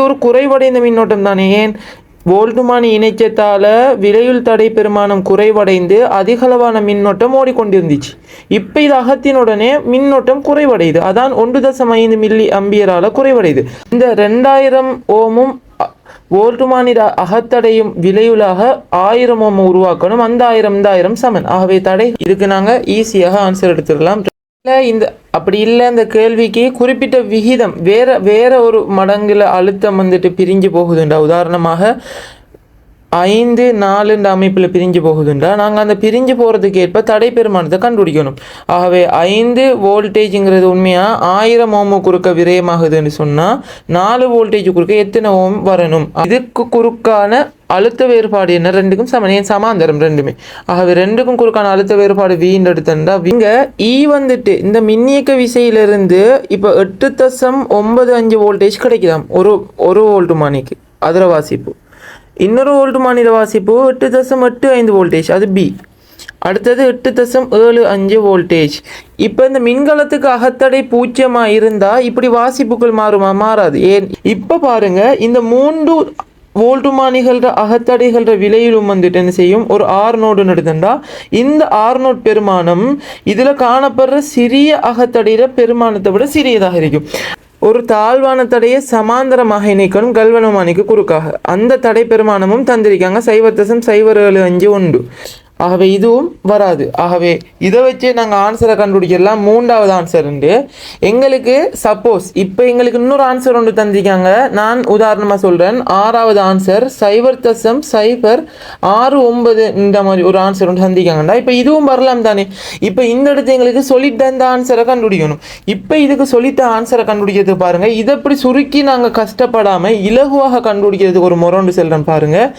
ஒரு குறைவடைந்த மின்னோட்டம் தானே? ஏன்? வோல்டுமானி இணைச்சத்தால் விரைவில் தடை பெருமானம் குறைவடைந்து அதிகளவான மின்னோட்டம் ஓடிக்கொண்டிருந்துச்சு. இப்போ இது அகத்தினுடனே மின்னோட்டம் குறைவடையுது. அதான் ஒன்று தசம் ஐந்து மில்லி அம்பியரால் குறைவடையுது. இந்த ரெண்டாயிரம் ஓமும் அ- அகத்தடையும் விளைவுலாக ஆயிரம் ஓம் உருவாக்கணும். அந்த ஆயிரம் இந்த ஆயிரம் சமன். ஆகவே தடை இதுக்கு நாங்கள் ஈஸியாக ஆன்சர் எடுத்துடலாம். இல்லை இந்த அப்படி இல்லை இந்த கேள்விக்கு குறிப்பிட்ட விகிதம் வேற வேற ஒரு மடங்கில் அழுத்தம் வந்துட்டு பிரிஞ்சு போகுதுண்டா. உதாரணமாக ஐந்து நாலுன்ற அமைப்பில் பிரிஞ்சு போகுதுன்றா நாங்கள் அந்த பிரிஞ்சு போகிறதுக்கு ஏற்ப தடை பெருமானத்தை கண்டுபிடிக்கணும். ஆகவே ஐந்து வோல்டேஜுங்கிறது உண்மையாக ஆயிரம் ஓமு குறுக்க விரயமாகுதுன்னு சொன்னால் நாலு வோல்டேஜ் குறுக்க எத்தனை ஓம் வரணும்? இதுக்கு குறுக்கான அழுத்த வேறுபாடு என்ன? ரெண்டுக்கும் சமன் ஏன் சமாந்தரம் ரெண்டுமே. ஆகவே ரெண்டுக்கும் குறுக்கான அழுத்த வேறுபாடு வீண்டு எடுத்தா இங்கே ஈ e வந்துட்டு இந்த மின்னியக்க விசையிலிருந்து இப்போ எட்டு தசம் ஒன்பது அஞ்சு வோல்டேஜ் கிடைக்குதாம். ஒரு ஒரு வோல்ட் மானிக்கு அதிர வாசிப்பு. இன்னொரு வோல்ட் மாநில வாசிப்பு எட்டு தசம் எட்டு ஐந்து வோல்டேஜ் அது பி அடுத்தது எட்டு தசம் ஏழு அஞ்சு வோல்டேஜ் இப்போ இந்த மின்கலத்துக்கு அகத்தடை பூஜ்ஜியமாக இருந்தால் இப்படி வாசிப்புகள் மாறுமா? மாறாது. ஏன்? இப்போ பாருங்கள் இந்த மூன்று வோல்டுமானிகள அகத்தடைகள விலையிலும் வந்துட்டு என்ன செய்யும்? ஒரு ஆர் நோடு எடுத்துட்டா இந்த ஆர் நோட் பெருமானம் இதில் காணப்படுற சிறிய அகத்தடையில பெருமானத்தை விட சிறியதாக இருக்கும். ஒரு தாழ்வான தடையை சமாந்தரமாக இணைக்கணும். கல்வனமானிக்கு குறுக்காக. அந்த தடை பெருமானமும் தந்திருக்காங்க. சைவத்தசம் சைவர் ஏழு அஞ்சு உண்டு ஆகவே இதுவும் வராது. ஆகவே இதை வச்சு நாங்கள் ஆன்சரை கண்டுபிடிக்கலாம் மூன்றாவது ஆன்சர் உண்டு. எங்களுக்கு சப்போஸ் இப்போ எங்களுக்கு இன்னொரு ஆன்சர் ஒன்று தந்திருக்காங்க. நான் உதாரணமாக சொல்கிறேன் ஆறாவது ஆன்சர் சைபர் தசம் சைபர் ஆறு ஒன்பது இந்த மாதிரி ஒரு ஆன்சர் ஒன்று தந்திருக்காங்கடா. இப்போ இதுவும் வரலாம் தானே. இப்போ இந்த இடத்து எங்களுக்கு சொல்லிட்டு அந்த ஆன்சரை கண்டுபிடிக்கணும். இப்போ இதுக்கு சொல்லித்த ஆன்சரை கண்டுபிடிக்கிறது பாருங்கள் இதை இப்படி சுருக்கி நாங்கள் கஷ்டப்படாமல் இலகுவாக கண்டுபிடிக்கிறதுக்கு ஒரு முறை ஒன்று பாருங்கள்